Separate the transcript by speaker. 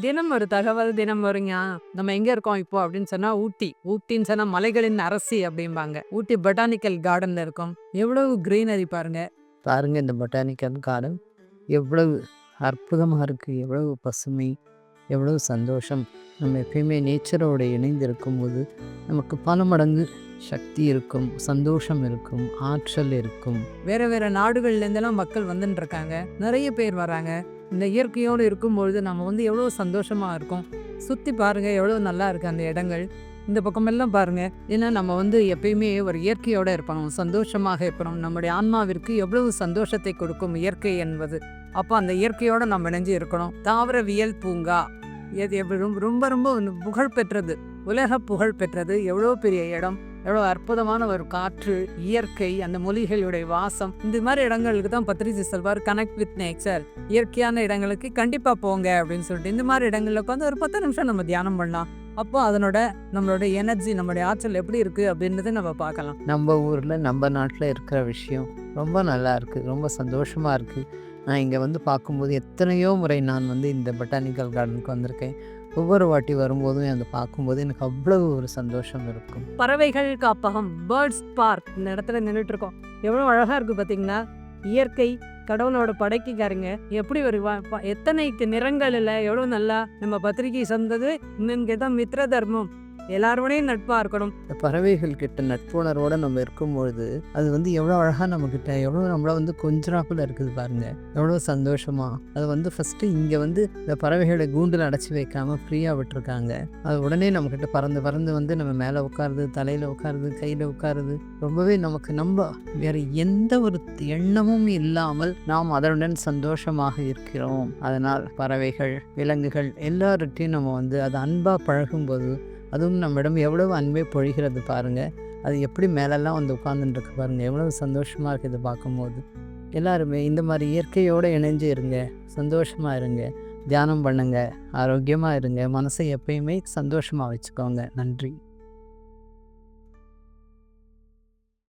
Speaker 1: தினம் ஒரு தகவல் தினம் வருங்க. நம்ம எங்க இருக்கோம் இப்போ அப்படின்னு சொன்னா ஊட்டி. ஊட்டின்னு சொன்னா மலைகளின் அரசி அப்படிம்பாங்க. ஊட்டி பொட்டானிக்கல் கார்டன்ல இருக்கோம். எவ்வளவு கிரீனரி பாருங்க.
Speaker 2: பாருங்க இந்த பொட்டானிக்கல் கார்டன் எவ்வளவு அற்புதமாக இருக்குது எவ்வளவு பசுமை எவ்வளவு சந்தோஷம். நம்ம எப்பயுமே நேச்சரோட இணைந்து இருக்கும்போது நமக்கு பல மடங்கு சக்தி இருக்கும் சந்தோஷம் இருக்கும் ஆற்றல் இருக்கும்.
Speaker 1: வேற வேற நாடுகள்ல இருந்தெல்லாம் மக்கள் வந்துட்டு இருக்காங்க நிறைய பேர் வராங்க. இந்த இயற்கையோடு இருக்கும்பொழுது நம்ம வந்து எவ்வளோ சந்தோஷமாக இருக்கும். சுற்றி பாருங்கள் எவ்வளோ நல்லா இருக்குது அந்த இடங்கள். இந்த பக்கமெல்லாம் பாருங்கள் ஏன்னா நம்ம வந்து எப்பயுமே ஒரு இயற்கையோடு இருப்போம். சந்தோஷமாக இருப்போம் நம்முடைய ஆன்மாவிற்கு எவ்வளவு சந்தோஷத்தை கொடுக்கும் இயற்கை என்பது. அப்போ அந்த இயற்கையோடு நம்ம இணைஞ்சு இருக்கணும். தாவரவியல் பூங்கா. இது எப்படி ரொம்ப ரொம்ப ரொம்ப புகழ் பெற்றது உலக புகழ் பெற்றது எவ்வளோ பெரிய இடம். எவ்வளோ அற்புதமான ஒரு காற்று இயற்கை அந்த மொழிகளுடைய வாசம். இந்த மாதிரி இடங்களுக்கு தான் பத்ரிஜி செல்வார் கனெக்ட் வித் நேச்சர் இயற்கையான இடங்களுக்கு கண்டிப்பாக போங்க அப்படின்னு சொல்லிட்டு இந்த மாதிரி இடங்கள்ல உட்காந்து ஒரு பத்து நிமிஷம் நம்ம தியானம் பண்ணலாம். அப்போ அதனோட நம்மளோட எனர்ஜி நம்மளுடைய ஆற்றல் எப்படி இருக்குது அப்படின்றத நம்ம பார்க்கலாம்.
Speaker 2: நம்ம ஊரில் நம்ம நாட்டில் இருக்கிற விஷயம் ரொம்ப நல்லா இருக்குது ரொம்ப சந்தோஷமாக இருக்குது நான் இங்கே வந்து பார்க்கும்போது எத்தனையோ முறை நான் வந்து இந்த பொட்டானிக்கல் கார்டனுக்கு வந்திருக்கேன். ஒவ்வொரு வாட்டி வரும்போதும் அதை பார்க்கும்போது எனக்கு அவ்வளவு ஒரு சந்தோஷம் இருக்கும்.
Speaker 1: பறவைகள் காப்பகம் பேர்ட்ஸ் பார்க் இந்த இடத்துல நின்றுட்டு இருக்கோம். எவ்வளோ அழகாக இருக்குது பார்த்தீங்கன்னா இயற்கை கடவுளோட படைக்குக்காருங்க எப்படி ஒரு எத்தனை நிறங்கள் இல்லை எவ்வளோ நல்லா நம்ம பத்திரிகை சந்தது இன்னும் கேட்டால் மித்ர தர்மம். எல்லாரோடையும் நட்பாக இருக்கணும்.
Speaker 2: இந்த பறவைகள் கிட்ட நட்புணர்வோட நம்ம இருக்கும்பொழுது அது வந்து எவ்வளோ அழகாக நம்மக்கிட்ட எவ்வளோ நம்மள வந்து கொஞ்சராக்குள்ள இருக்குது பாருங்க. எவ்வளோ சந்தோஷமா. அது வந்து ஃபஸ்ட்டு இங்கே வந்து இந்த பறவைகளை கூண்டில் அடைச்சி வைக்காம ஃப்ரீயாக விட்டுருக்காங்க. அது உடனே நம்மக்கிட்ட பறந்து பறந்து வந்து நம்ம மேலே உட்காருது தலையில் உட்காருது கையில் உட்காருது. ரொம்பவே நமக்கு நம்ம வேற எந்த ஒரு எண்ணமும் இல்லாமல் நாம் அதனுடன் சந்தோஷமாக இருக்கிறோம். அதனால் பறவைகள் விலங்குகள் எல்லார்ட்டையும் நம்ம வந்து அது அன்பாக பழகும்போது அதுவும் நம்மிடம் எவ்வளவு அன்பை பொழிகிறது பாருங்கள் அது எப்படி மேலெல்லாம் வந்து உட்காந்துட்டுருக்கு பாருங்கள் எவ்வளவு சந்தோஷமாக இருக்குது பார்க்கும்போது. எல்லாருமே இந்த மாதிரி இயற்கையோடு இணைஞ்சு இருங்க. சந்தோஷமாக இருங்க. தியானம் பண்ணுங்கள் ஆரோக்கியமாக இருங்க. மனசை எப்பயுமே சந்தோஷமாக வச்சுக்கோங்க. நன்றி.